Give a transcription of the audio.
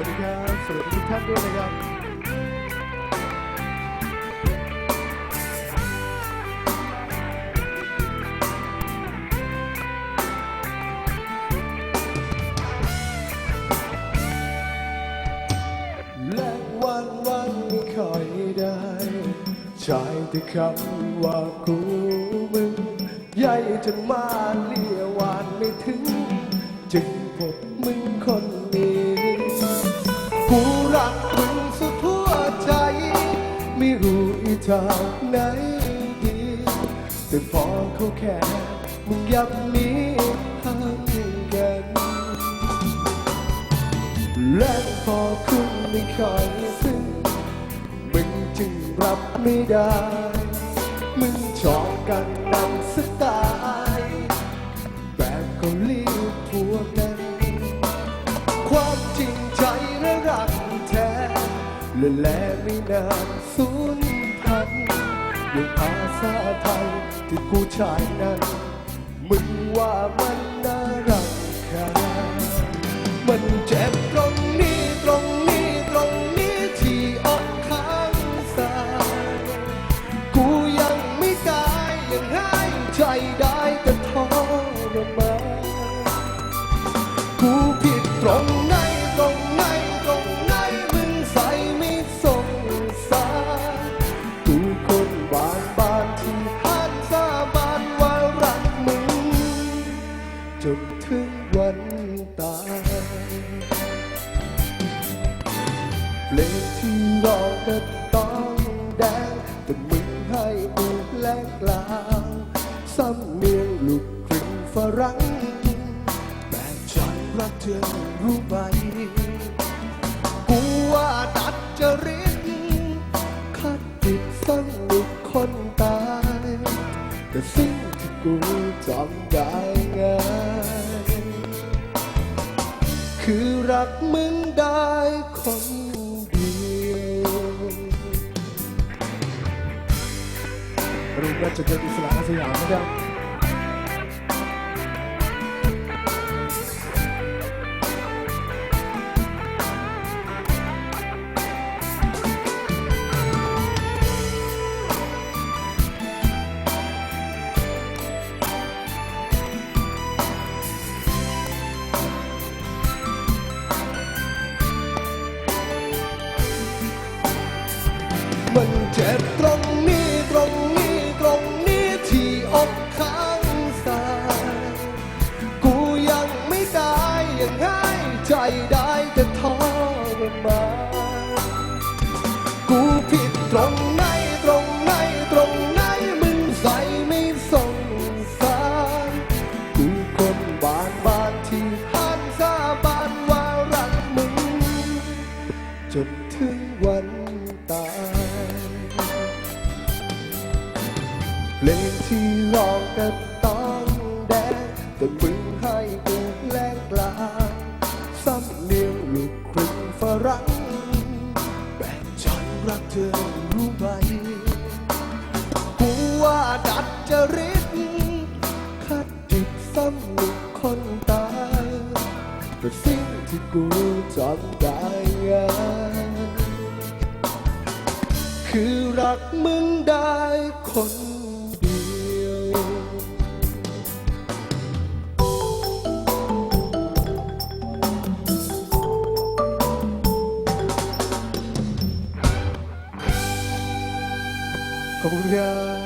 านด้วยนะครับและวันวันไม่ค่อยได้ใช้แต่คำว่ากูมึงใหญ่จนมาเลียวานไม่ถึง จึงพบ กูรักมึงสุดหัวใจ ไม่รู้อีจากไหนดีแต่พอเขาแค่มึงยับนี้ห่างกันและพอคุณไม่ค่อยซึ้งมึงจึงรับไม่ได้ มึงชอบกันดังสไตล์แบบเกาหลี และไม่นานสูญพันธุ์ด้วยภาษาไทยที่กูใช้นั้น มึงว่ามันน่า เลงที่ร้องก็ต้องแดงแต่มึงให้กูแลกกลางสำเนียงลูกครึ่งฝรั่งแต่ฉันรักเธอรู้ไหมกูว่าดัดจริตคัดติดสนุกคนตายแต่สิ่งที่กูจำได้ง่ายคือรักมึงได้ รุ่งราชเกิดอิสระอาสยามนะครับมันเจ็บตร ตรงไหนตรงไหนตรงไหนมึงใส่ไม่สงสารกูคนบานบานที่ผ่านสาบานว่ารักมึง จนถึงวันตายเพลงที่ร้องก็ต้องแดงแต่มึงให้กู สิ่งที่กูจำได้ง่ายคือรักมึงได้คนเดียว ขอบคุณครับ